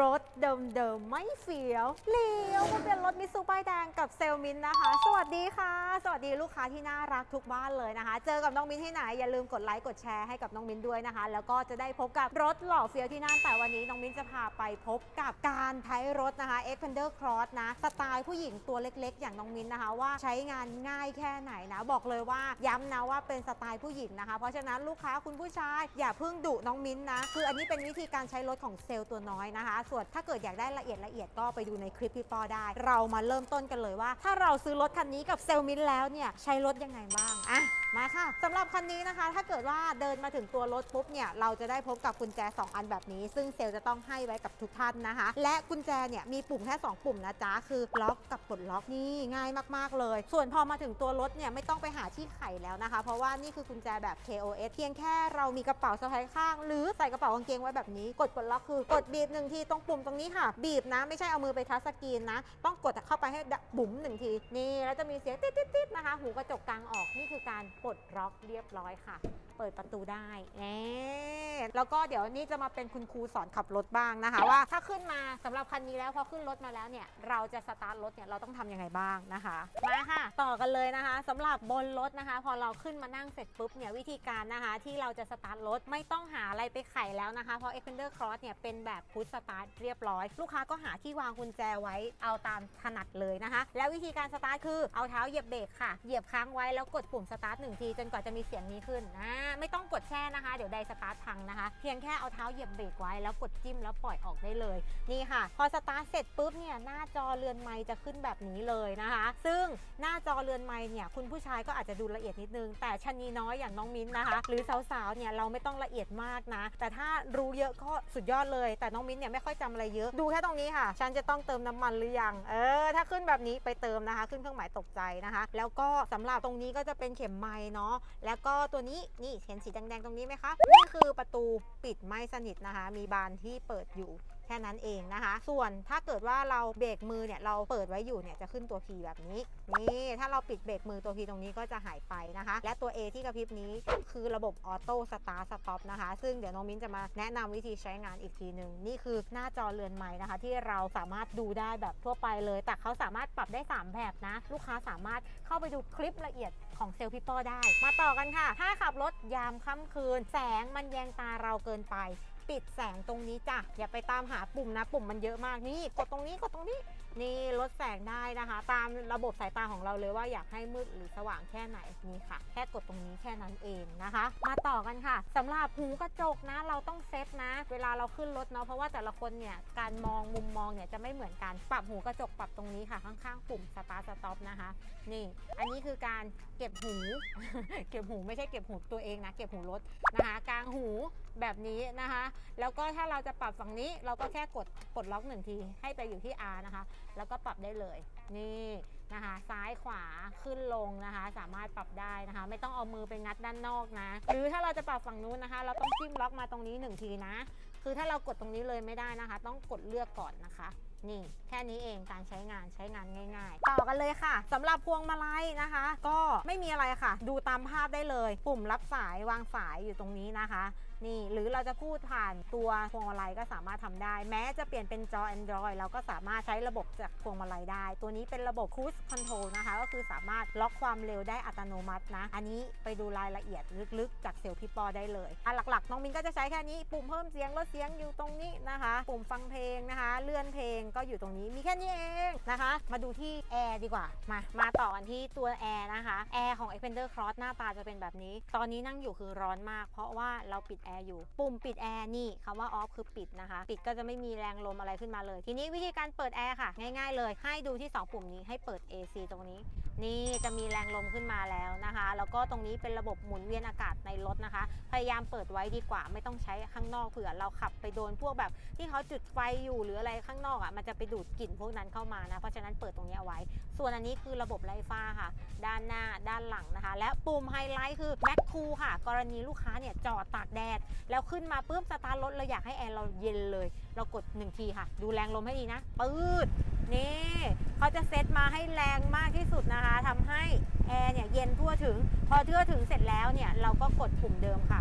รถเดิมๆไม่เฟียวเลี้ยวมาเป็นรถมิตซูป้ายแดงกับเซลมินนะคะ สวัสดีค่ะ สวัสดีลูกค้าที่น่ารักทุกบ้านเลยนะคะ เจอกับน้องมินที่ไหนอย่าลืมกดไลค์กดแชร์ให้กับน้องมินด้วยนะคะ แล้วก็จะได้พบกับรถหล่อเฟียวที่นั่นแต่วันนี้น้องมินจะพาไปพบกับการใช้รถนะคะ Xpander Cross นะสไตล์ผู้หญิงตัวเล็กๆ อย่างน้องมินนะคะ ว่าใช้งานง่ายแค่ไหนนะ บอกเลยว่าย้ำนะว่าเป็นสไตล์ผู้หญิงนะคะ เพราะฉะนั้นลูกค้าคุณผู้ชายอย่าเพิ่งดุน้องมินนะคืออันนี้เป็นวิธีการใช้รถของเซลล์ตัวน้อยนะคะส่วนถ้าเกิดอยากได้ละเอียดละเอียดก็ไปดูในคลิปพี่ปอได้ เรามาเริ่มต้นกันเลยว่า ถ้าเราซื้อรถคันนี้กับเซลล์มินแล้วเนี่ยใช้รถยังไงบ้างอะ มาค่ะสำหรับคันนี้นะคะ ถ้าเกิดว่าเดินมาถึงตัวรถปุ๊บเนี่ยเราจะได้พบกับกุญแจ 2 อันแบบนี้ ซึ่งเซลล์จะต้องให้ไว้กับทุกท่านนะคะ และกุญแจเนี่ยมีปุ่มแค่ 2 ปุ่มนะจ๊ะ คือล็อกกับปลดล็อกนี่ง่ายมากๆเลย ส่วนพอมาถึงตัวรถเนี่ยไม่ต้องไปหาที่ไขแล้วนะคะ เพราะว่านี่คือกุญแจแบบ KOS เพียงแค่เรามีกระเป๋าสะพายข้าง หรือใส่กระเป๋ากางเกงไว้แบบนี้ กดปลดล็อกคือกดบีบหนึ่งทีตรงปุ่มตรงนี้ค่ะ บีบนะไม่ใช่เอามือไปทัชสกรีนนะ ต้องกดเข้าไปให้บุ๋มหนึ่งทีนี่แล้วจะมีเสียงติดๆนะคะ หูกระจกกลางออกนี่คือการปลดล็อกเรียบร้อยค่ะเปิดประตูได้แน่แล้วก็เดี๋ยวนี่จะมาเป็นคุณครูสอนขับรถบ้างนะคะ ว่าถ้าขึ้นมาสำหรับคันนี้แล้วพอขึ้นรถมาแล้วเนี่ยเราจะสตาร์ทรถเนี่ยเราต้องทำยังไงบ้างนะคะมาค่ะ ต่อกันเลยนะคะสำหรับบนรถนะคะ พอเราขึ้นมานั่งเสร็จปุ๊บเนี่ยวิธีการนะคะ ที่เราจะสตาร์ทรถไม่ต้องหาอะไรไปไขแล้วนะคะเพราะ Xpander Cross เนี่ยเป็นแบบพุชสตาร์ทเรียบร้อย ลูกค้าก็หาที่วางกุญแจไว้เอาตามถนัดเลยนะคะ แล้ววิธีการสตาร์ทคือเอาเท้าเหยียบเบรกค่ะเหยียบค้างไว้แล้วกดปุ่มสตาร์ทหนึ่งทีจนกว่าจะมีเสียงนี้ขึ้นอ่าไม่ต้องกดแช่นะคะ เดี๋ยวไดสตาร์ทพังนะคะ เพียงแค่เอาเท้าเหยียบเบรกไว้แล้วกดจิ้มแล้วปล่อยออกได้เลย นี่ค่ะ พอสตาร์ทเสร็จปุ๊บเนี่ยหน้าจอเรือนไม้จะขึ้นแบบนี้เลยนะคะ ซึ่งหน้าจอเรือนไม้เนี่ยคุณผู้ชายก็อาจจะดูละเอียดนิดนึง แต่ชะนีน้อยอย่างน้องมิ้นนะคะ หรือสาวๆเนี่ยเราไม่ต้องละเอียดมากนะ แต่ถ้ารู้เยอะก็สุดยอดเลย แต่น้องมิ้นเนี่ยไม่ค่อยจำอะไรเยอะดูแค่ตรงนี้ค่ะ ฉันจะต้องเติมน้ำมันหรือยังเออ ถ้าขึ้นแบบนี้ไปเติมนะคะ ขึ้นเครื่องหมายตกใจนะคะ แล้วก็สำหรับตรงนี้ก็จะเป็นเข็มไม้เนาะแล้วก็ตัวนี้นี่เห็นสีแดงๆตรงนี้ไหมคะ นี่คือประตูปิดไม่สนิทนะคะ มีบานที่เปิดอยู่ แค่นั้นเองนะคะ ส่วนถ้าเกิดว่าเราเบรกมือเนี่ยเราเปิดไว้อยู่เนี่ยจะขึ้นตัว P แบบนี้นี่ถ้าเราปิดเบรกมือตัว P ตรงนี้ก็จะหายไปนะคะ และตัว A ที่กระพริบนี้คือระบบออโต้สตาร์สต็อปนะคะ ซึ่งเดี๋ยวน้องมิ้นจะมาแนะนำวิธีใช้งานอีกทีหนึ่งนี่คือหน้าจอเรือนไม้นะคะ ที่เราสามารถดูได้แบบทั่วไปเลย แต่เขาสามารถปรับได้ 3 แบบนะ ลูกค้าสามารถเข้าไปดูคลิปละเอียดของเซลล์พี่ป้อได้ มาต่อกันค่ะ ถ้าขับรถยามค่ำคืน แสงมันแยงตาเราเกินไป ปิดแสงตรงนี้จ้ะอย่าไปตามหาปุ่มนะ ปุ่มมันเยอะมากนี่กดตรงนี้กดตรงนี้ นี่ลดแสงได้นะคะ ตามระบบสายตาของเราเลยว่าอยากให้มืดหรือสว่างแค่ไหนนี่ค่ะ แค่กดตรงนี้แค่นั้นเองนะคะ มาต่อกันค่ะสำหรับหูกระจกนะ เราต้องเซตนะ เวลาเราขึ้นรถเนาะเพราะว่าแต่ละคนเนี่ยการมองมุมมองเนี่ยจะไม่เหมือนกันปรับหูกระจกปรับตรงนี้ค่ะ ข้างๆปุ่มสตาร์สต็อปนะคะ นี่ อันนี้คือการเก็บหู เก็บหูไม่ใช่เก็บหูตัวเองนะ เก็บหูรถนะคะกลางหูแบบนี้นะคะ แล้วก็ถ้าเราจะปรับฝั่งนี้เราก็แค่กดปลดล็อกหนึ่งทีให้ไปอยู่ที่ R นะคะ แล้วก็ปรับได้เลยนี่นะคะซ้ายขวาขึ้นลงนะคะ สามารถปรับได้นะคะ ไม่ต้องเอามือไปงัดด้านนอกนะ หรือถ้าเราจะปรับฝั่งนู้นนะคะ เราต้องจิ้มล็อกมาตรงนี้หนึ่งทีนะ คือถ้าเรากดตรงนี้เลยไม่ได้นะคะ ต้องกดเลือกก่อนนะคะ นี่แค่นี้เองการใช้งานใช้งานง่าย ๆ ต่อกันเลยค่ะสำหรับพวงมาลัยนะคะ ก็ไม่มีอะไรค่ะ ดูตามภาพได้เลย ปุ่มรับสายวางสายอยู่ตรงนี้นะคะ นี่หรือเราจะพูดผ่านตัวพวงมาลัยก็สามารถทำได้ แม้จะเปลี่ยนเป็นจอ Android เราก็สามารถใช้ระบบจากพวงมาลัยได้ ตัวนี้เป็นระบบ Cruise Control นะคะ ก็คือสามารถล็อกความเร็วได้อัตโนมัตินะ อันนี้ไปดูรายละเอียดลึกๆ จากเซลล์พี่ปอได้เลยอะหลักๆน้องมินก็จะใช้แค่นี้ ปุ่มเพิ่มเสียงลดเสียงอยู่ตรงนี้นะคะ ปุ่มฟังเพลงนะคะ เลื่อนเพลงก็อยู่ตรงนี้มีแค่นี้เองนะคะ มาดูที่แอร์ดีกว่า มา มาต่อกันที่ตัวแอร์นะคะแอร์ของ Xpander Cross หน้าตาจะเป็นแบบนี้ ตอนนี้นั่งอยู่คือร้อนมาก เพราะว่าเราปิดแอร์อยู่ ปุ่มปิดแอร์นี่คำว่า off คือปิดนะคะ ปิดก็จะไม่มีแรงลมอะไรขึ้นมาเลย ทีนี้วิธีการเปิดแอร์ค่ะ ง่ายๆเลย ให้ดูที่ 2 ปุ่มนี้ให้เปิด AC ตรงนี้ นี่จะมีแรงลมขึ้นมาแล้วนะคะ แล้วก็ตรงนี้เป็นระบบหมุนเวียนอากาศในรถนะคะ พยายามเปิดไว้ดีกว่า ไม่ต้องใช้ข้างนอกเผื่อเราขับไปโดนพวกแบบที่เขาจุดไฟอยู่หรืออะไรข้างนอกอะมันจะไปดูดกลิ่นพวกนั้นเข้ามานะ เพราะฉะนั้นเปิดตรงนี้เอาไว้ ส่วนอันนี้คือระบบไล่ฟ้าค่ะ ด้านหน้าด้านหลังนะคะ และปุ่มไฮไลท์คือแม c คูค่ะ กรณีลูกค้าเนี่ยจอดตากแดด แล้วขึ้นมาปุ๊บสตาร์ทรถเราอยากให้แอร์เราเย็นเลย เรากด 1 ทีค่ะ ดูแรงลมให้ดีนะปืดนี่เขาจะเซตมาให้แรงมากที่สุดนะคะทำให้แอร์เนี่ยเย็นทั่วถึง พอทั่วถึงเสร็จแล้วเนี่ยเราก็กดปุ่มเดิมค่ะ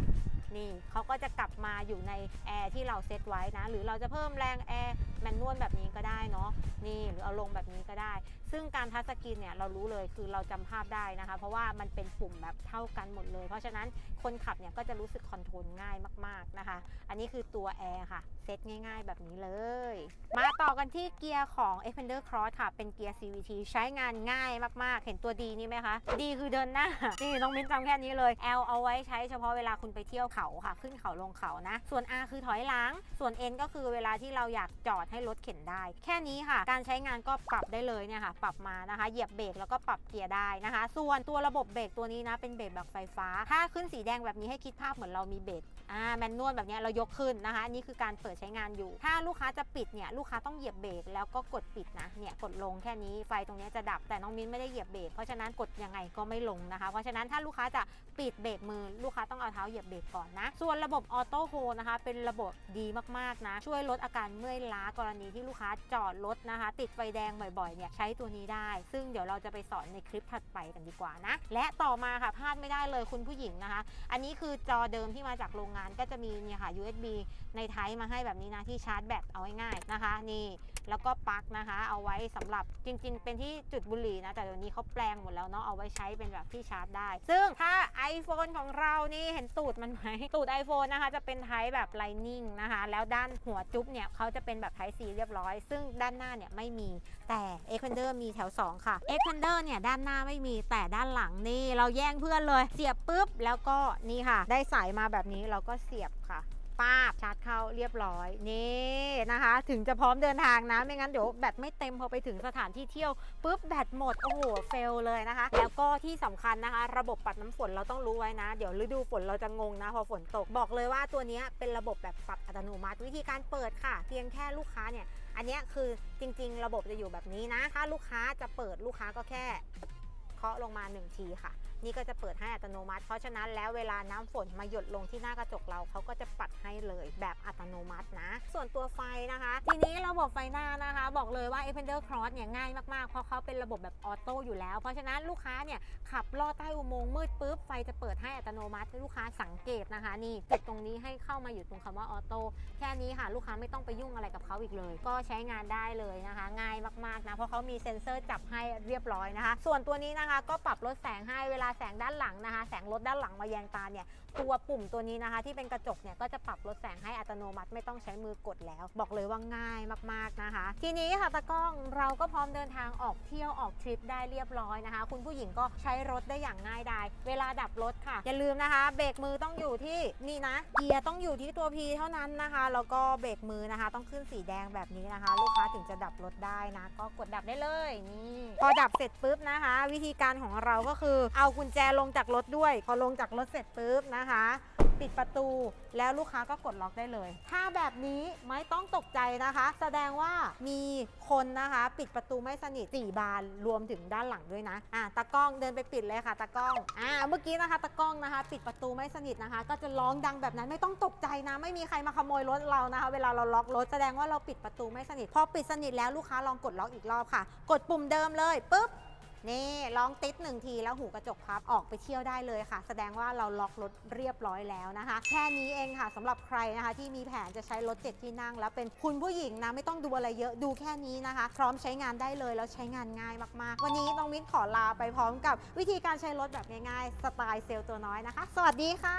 นี่เขาก็จะกลับมาอยู่ในแอร์ที่เราเซตไว้นะ หรือเราจะเพิ่มแรงแอร์แมนนวลแบบนี้ก็ได้เนาะนี่หรือเอาลงแบบนี้ก็ได้ ซึ่งการทัชสกรีนเนี่ยเรารู้เลยคือเราจำภาพได้นะคะ เพราะว่ามันเป็นปุ่มแบบเท่ากันหมดเลย เพราะฉะนั้นคนขับเนี่ยก็จะรู้สึกคอนโทรลง่ายมากๆนะคะ อันนี้คือตัวแอร์ค่ะเซตง่ายๆ แบบนี้เลย มาต่อกันที่เกียร์ของ Xpander Cross ค่ะ เป็นเกียร์ CVT ใช้งานง่ายมากๆ เห็นตัวดีนี่ไหมคะ ดีคือเดินหน้า นี่น้องมิ้นจำแค่นี้เลย L เอาไว้ใช้เฉพาะเวลาคุณไปเที่ยวเขาค่ะ ขึ้นเขาลงเขานะ ส่วน R คือถอยหลัง ส่วน N ก็คือเวลาที่เราอยากจอดให้รถเข็นได้ แค่นี้ค่ะ การใช้งานก็ปรับได้เลยเนี่ยค่ะปรับมานะคะ เหยียบเบรกแล้วก็ปรับเกียร์ได้นะคะ ส่วนตัวระบบเบรกตัวนี้นะ เป็นเบรกแบบไฟฟ้า ถ้าขึ้นสีแดงแบบนี้ให้คิดภาพเหมือนเรามีเบรกอ่าแมนนวลแบบนี้เรายกขึ้นนะคะอันนี่คือการเปิดใช้งานอยู่ ถ้าลูกค้าจะปิดเนี่ยลูกค้าต้องเหยียบเบรกแล้วก็กดปิดนะเนี่ยกดลงแค่นี้ไฟตรงนี้จะดับแต่น้องมิ้นไม่ได้เหยียบเบรกเพราะฉะนั้นกดยังไงก็ไม่ลงนะคะ เพราะฉะนั้นถ้าลูกค้าจะปิดเบรกมือลูกค้าต้องเอาเท้าเหยียบเบรกก่อนนะ ส่วนระบบออโต้โฮนะคะ เป็นระบบดีมากๆนะ ช่วยลดอาการเมื่อยล้ากรณีที่ลูกค้าจอดรถนะคะ ติดไฟแดงบ่อยๆเนี่ยใช้ตัวนี้ได้ ซึ่งเดี๋ยวเราจะไปสอนในคลิปถัดไปกันดีกว่านะ และต่อมาค่ะพลาดไม่ได้เลยคุณผู้หญิงนะคะ อันนี้คือจอเดิมที่มาจากโรงงานก็จะมีเนี่ยค่ะ USB ในไทยมาให้แบบนี้นะที่ชาร์จแบตเอาง่ายๆนะคะ นี่ แล้วก็ปลั๊กนะคะ เอาไว้สำหรับจริง ๆ เป็นที่จุดบุหรี่นะ แต่เดี๋ยวนี้เขาแปลงหมดแล้วเนาะเอาไว้ใช้เป็นแบบที่ชาร์จได้ ซึ่งถ้า iPhone ของเรานี่เห็นตูดมันไหมตูด iPhone นะคะ จะเป็นไทยแบบ Lightning นะคะ แล้วด้านหัวจุ๊บเนี่ยเขาจะเป็นแบบไทย C เรียบร้อย ซึ่งด้านหน้าเนี่ยไม่มีแต่ Xpander มีแถว 2 ค่ะ Xpander เนี่ยด้านหน้าไม่มีแต่ด้านหลังนี่เราแย่งเพื่อนเลย เสียบปุ๊บแล้วก็นี่ค่ะ ได้สายมาแบบนี้เราก็เสียบค่ะ ป้าบชาร์จเข้าเรียบร้อยนี่นะคะ ถึงจะพร้อมเดินทางนะ ไม่งั้นเดี๋ยวแบตไม่เต็มพอไปถึงสถานที่เที่ยวปุ๊บแบตหมด โอ้โหเฟลเลยนะคะ แล้วก็ที่สำคัญนะคะ ระบบปัดน้ำฝนเราต้องรู้ไว้นะ เดี๋ยวฤดูฝนเราจะงงนะ พอฝนตกบอกเลยว่าตัวนี้เป็นระบบแบบปรับอัตโนมัติวิธีการเปิดค่ะ เพียงแค่ลูกค้าเนี่ย อันนี้คือจริง ๆ ระบบจะอยู่แบบนี้นะ ถ้าลูกค้าจะเปิดลูกค้าก็แค่เคาะลงมา1ทีค่ะ นี่ก็จะเปิดให้อัตโนมัติ เพราะฉะนั้นแล้วเวลาน้ำฝนมาหยดลงที่หน้ากระจกเราเขาก็จะปัดให้เลยแบบอัตโนมัตินะ ส่วนตัวไฟนะคะ ทีนี้ระบบไฟหน้านะคะ บอกเลยว่า e f e n d e r Cross เนี่ยง่ายมากๆ เพราะเขาเป็นระบบแบบออโต้อยู่แล้ว เพราะฉะนั้นลูกค้าเนี่ยขับลอดใต้อุโมงค์มืดปุ๊บไฟจะเปิดให้อัตโนมัติลูกค้าสังเกตนะคะ นี่จุดตรงนี้ให้เข้ามาอยู่ตรงคำว่าออโต้แค่นี้ค่ะลูกค้าไม่ต้องไปยุ่งอะไรกับเขาอีกเลย ก็ใช้งานได้เลยนะคะ ง่ายมากๆนะเพราะเขามีเซ็นเซอร์จับให้เรียบร้อยนะคะ ส่วนตัวนี้นะคะ ก็ปรับลดแสงให้เวลาแสงด้านหลังนะคะ แสงลดด้านหลังมาแยงตาเนี่ยตัวปุ่มตัวนี้นะคะ ที่เป็นกระจกเนี่ยก็จะปรับลดแสงให้อัตโนมัติไม่ต้องใช้มือกดแล้ว บอกเลยว่าง่ายมากๆนะคะ ทีนี้ค่ะตากล้องเราก็พร้อมเดินทางออกเที่ยวออกทริปได้เรียบร้อยนะคะ คุณผู้หญิงก็ใช้รถได้อย่างง่ายดายเวลาดับรถค่ะ อย่าลืมนะคะ เบรกมือต้องอยู่ที่นี่นะ เกียร์ต้องอยู่ที่ตัว P เท่านั้นนะคะแล้วก็เบรกมือนะคะ ต้องขึ้นสีแดงแบบนี้นะคะ ลูกค้าถึงจะดับรถได้นะ ก็กดดับได้เลยนี่พอดับเสร็จปุ๊บนะคะ วิธีการของเราก็คือเอากุญแจลงจากรถด้วย พอลงจากรถเสร็จปุ๊บนะคะ ปิดประตูแล้วลูกค้าก็กดล็อกได้เลย ถ้าแบบนี้ไม่ต้องตกใจนะคะ แสดงว่ามีคนนะคะ ปิดประตูไม่สนิท4บานรวมถึงด้านหลังด้วยนะอะตากล้องเดินไปปิดเลยค่ะตากล้องอ่าเมื่อกี้นะคะตากล้องนะคะ ปิดประตูไม่สนิทนะคะ ก็จะร้องดังแบบนั้นไม่ต้องตกใจนะไม่มีใครมาขโมยรถเรานะคะ เวลาเราล็อกรถแสดงว่าเราปิดประตูไม่สนิทพอปิดสนิทแล้วลูกค้าลองกดล็อกอีกรอบค่ะ กดปุ่มเดิมเลยปุ๊บ นี่ลองติดหนึ่งทีแล้วหูกระจกพับออกไปเที่ยวได้เลยค่ะ แสดงว่าเราล็อกรถเรียบร้อยแล้วนะคะ แค่นี้เองค่ะสำหรับใครนะคะ ที่มีแผนจะใช้รถเจ็ดที่นั่ง แล้วเป็นคุณผู้หญิงนะไม่ต้องดูอะไรเยอะดูแค่นี้นะคะ พร้อมใช้งานได้เลยแล้วใช้งานง่ายมากๆ วันนี้น้องมิ้นขอลาไปพร้อมกับวิธีการใช้รถแบบง่ายๆสไตล์เซลล์ตัวน้อยนะคะ สวัสดีค่ะ